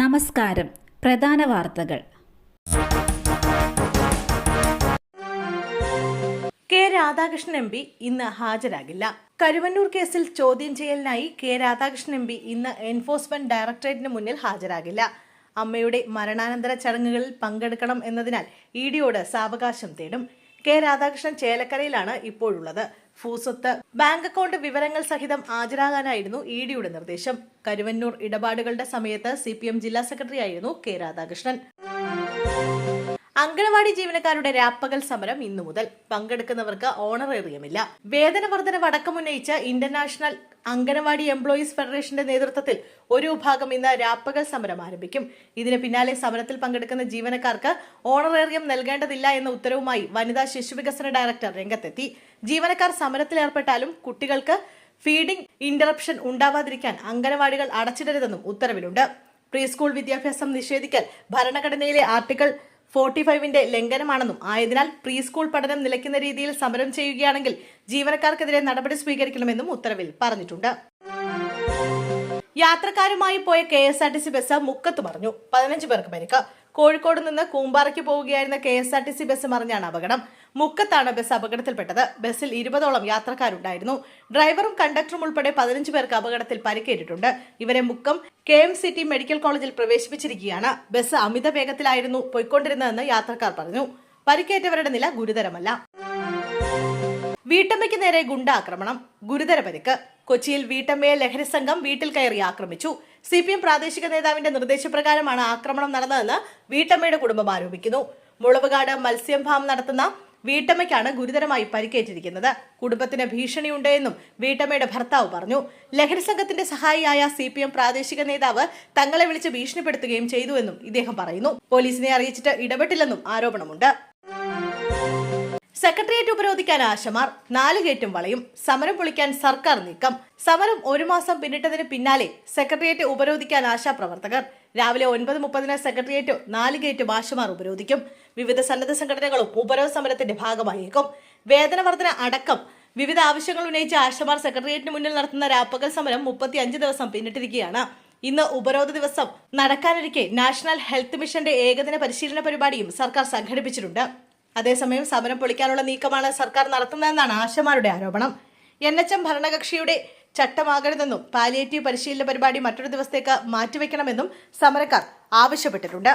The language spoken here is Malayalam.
നമസ്കാരം. പ്രധാന വാർത്തകൾ. കെ രാധാകൃഷ്ണൻ എം പി ഇന്ന് ഹാജരാകില്ല. കരുവന്നൂർ കേസിൽ ചോദ്യം ചെയ്യലിനായി കെ രാധാകൃഷ്ണൻ എം പി ഇന്ന് എൻഫോഴ്സ്മെന്റ് ഡയറക്ടറേറ്റിന് മുന്നിൽ ഹാജരാകില്ല. അമ്മയുടെ മരണാനന്തര ചടങ്ങുകളിൽ പങ്കെടുക്കണം എന്നതിനാൽ ഇ ഡിയോട് സാവകാശം തേടും. കെ രാധാകൃഷ്ണൻ ചേലക്കരയിലാണ് ഇപ്പോഴുള്ളത്. ഫൂസത്ത് ബാങ്ക് അക്കൗണ്ട് വിവരങ്ങൾ സഹിതം ഹാജരാകാനായിരുന്നു ഇ ഡിയുടെ നിർദ്ദേശം. കരുവന്നൂർ ഇടപാടുകളുടെ സമയത്ത് സി ജില്ലാ സെക്രട്ടറി ആയിരുന്നു കെ രാധാകൃഷ്ണൻ. അങ്കണവാടി ജീവനക്കാരുടെ രാപ്പകൽ സമരം ഇന്നു മുതൽ. പങ്കെടുക്കുന്നവർക്ക് ഓണറേറിയമില്ല. വേതന വർധനവ് ഇന്റർനാഷണൽ അങ്കണവാടി എംപ്ലോയീസ് ഫെഡറേഷന്റെ നേതൃത്വത്തിൽ ഒരു വിഭാഗം ഇന്ന് രാപ്പകൽ സമരം ആരംഭിക്കും. ഇതിന് പിന്നാലെ സമരത്തിൽ പങ്കെടുക്കുന്ന ജീവനക്കാർക്ക് ഓണറേറിയം നൽകേണ്ടതില്ല എന്ന ഉത്തരവുമായി വനിതാ ശിശുവികസന ഡയറക്ടർ രംഗത്തെത്തി. ജീവനക്കാർ സമരത്തിലേർപ്പെട്ടാലും കുട്ടികൾക്ക് ഫീഡിംഗ് ഇന്ററപ്ഷൻ ഉണ്ടാവാതിരിക്കാൻ അങ്കണവാടികൾ അടച്ചിടരുതെന്നും ഉത്തരവിലുണ്ട്. പ്രീ സ്കൂൾ വിദ്യാഭ്യാസം നിഷേധിക്കൽ ഭരണഘടനയിലെ ആർട്ടിക്കിൾ ഫോർട്ടി ഫൈവിന്റെ ലംഘനമാണെന്നും ആയതിനാൽ പ്രീ സ്കൂൾ പഠനം നിലയ്ക്കുന്ന രീതിയിൽ സമരം ചെയ്യുകയാണെങ്കിൽ ജീവനക്കാർക്കെതിരെ നടപടി സ്വീകരിക്കണമെന്നും ഉത്തരവിൽ പറഞ്ഞിട്ടുണ്ട്. യാത്രക്കാരുമായി പോയ K S R T C bus മുക്കത്ത് മറിഞ്ഞു. പതിനഞ്ച് പേർക്ക് പരിക്ക്. കോഴിക്കോട് നിന്ന് കൂമ്പാറയ്ക്ക് പോവുകയായിരുന്ന K S R T C bus മറിഞ്ഞാണ് അപകടം. മുക്കത്താണ് ബസ് അപകടത്തിൽപ്പെട്ടത്. ബസ്സിൽ ഇരുപതോളം യാത്രക്കാരുണ്ടായിരുന്നു. ഡ്രൈവറും കണ്ടക്ടറും ഉൾപ്പെടെ പതിനഞ്ച് പേർക്ക് അപകടത്തിൽ പരിക്കേറ്റിട്ടുണ്ട്. ഇവരെ Mukkam K M C T medical കോളേജിൽ പ്രവേശിപ്പിച്ചിരിക്കുകയാണ്. ബസ് അമിത വേഗത്തിലായിരുന്നു പോയിക്കൊണ്ടിരുന്നതെന്ന് യാത്രക്കാർ പറഞ്ഞു. പരിക്കേറ്റവരുടെ നില ഗുരുതരമല്ല. വീട്ടമ്മയ്ക്ക് നേരെ ഗുണ്ടാക്രമണം. ഗുരുതര പരിക്ക്. കൊച്ചിയിൽ വീട്ടമ്മയെ ലഹരി സംഘം വീട്ടിൽ കയറി ആക്രമിച്ചു. സി പി എം പ്രാദേശിക നേതാവിന്റെ നിർദ്ദേശപ്രകാരമാണ് ആക്രമണം നടന്നതെന്ന് വീട്ടമ്മയുടെ കുടുംബം ആരോപിക്കുന്നു. മുളവുകാട് മത്സ്യം ഫാം നടത്തുന്ന വീട്ടമ്മയ്ക്കാണ് ഗുരുതരമായി പരിക്കേറ്റിരിക്കുന്നത്. കുടുംബത്തിന് ഭീഷണിയുണ്ടെന്നും വീട്ടമ്മയുടെ ഭർത്താവ് പറഞ്ഞു. ലഹരി സംഘത്തിന്റെ സഹായിയായ സി പി എം പ്രാദേശിക നേതാവ് തങ്ങളെ വിളിച്ച് ഭീഷണിപ്പെടുത്തുകയും ചെയ്തുവെന്നും ഇദ്ദേഹം പറയുന്നു. പോലീസിനെ അറിയിച്ചിട്ട് ഇടപെട്ടില്ലെന്നും ആരോപണമുണ്ട്. സെക്രട്ടേറിയറ്റ് ഉപരോധിക്കാൻ ആശമാർ. നാല് ഗേറ്റും വളയും. സമരം പൊളിക്കാൻ സർക്കാർ നീക്കം. സമരം ഒരു മാസം പിന്നിട്ടതിന് പിന്നാലെ സെക്രട്ടേറിയറ്റ് ഉപരോധിക്കാൻ ആശാപ്രവർത്തകർ രാവിലെ ഒൻപത് മുപ്പതിന് സെക്രട്ടേറിയറ്റ് നാല് ഗേറ്റ് ആശമാർ ഉപരോധിക്കും. വിവിധ സന്നദ്ധ സംഘടനകളും ഉപരോധ സമരത്തിന്റെ ഭാഗമായേക്കും. വേതന വർധന അടക്കം വിവിധ ആവശ്യങ്ങൾ ഉന്നയിച്ച് ആശമാർ സെക്രട്ടേറിയറ്റിന് മുന്നിൽ നടത്തുന്ന രാപ്പകൽ സമരം മുപ്പത്തി അഞ്ച് ദിവസം പിന്നിട്ടിരിക്കുകയാണ്. ഇന്ന് ഉപരോധ ദിവസം നടക്കാനിരിക്കെ നാഷണൽ ഹെൽത്ത് മിഷന്റെ ഏകദിന പരിശീലന പരിപാടിയും സർക്കാർ സംഘടിപ്പിച്ചിട്ടുണ്ട്. അതേസമയം സമരം പൊളിക്കാനുള്ള നീക്കമാണ് സർക്കാർ നടത്തുന്നതെന്നാണ് ആശമാരുടെ ആരോപണം. എൻ എച്ച് എം ഭരണകക്ഷിയുടെ ചട്ടമാകരുതെന്നും പാലിയേറ്റീവ് പരിശീലന പരിപാടി മറ്റൊരു ദിവസത്തേക്ക് മാറ്റിവെക്കണമെന്നും സമരക്കാർ ആവശ്യപ്പെട്ടിട്ടുണ്ട്.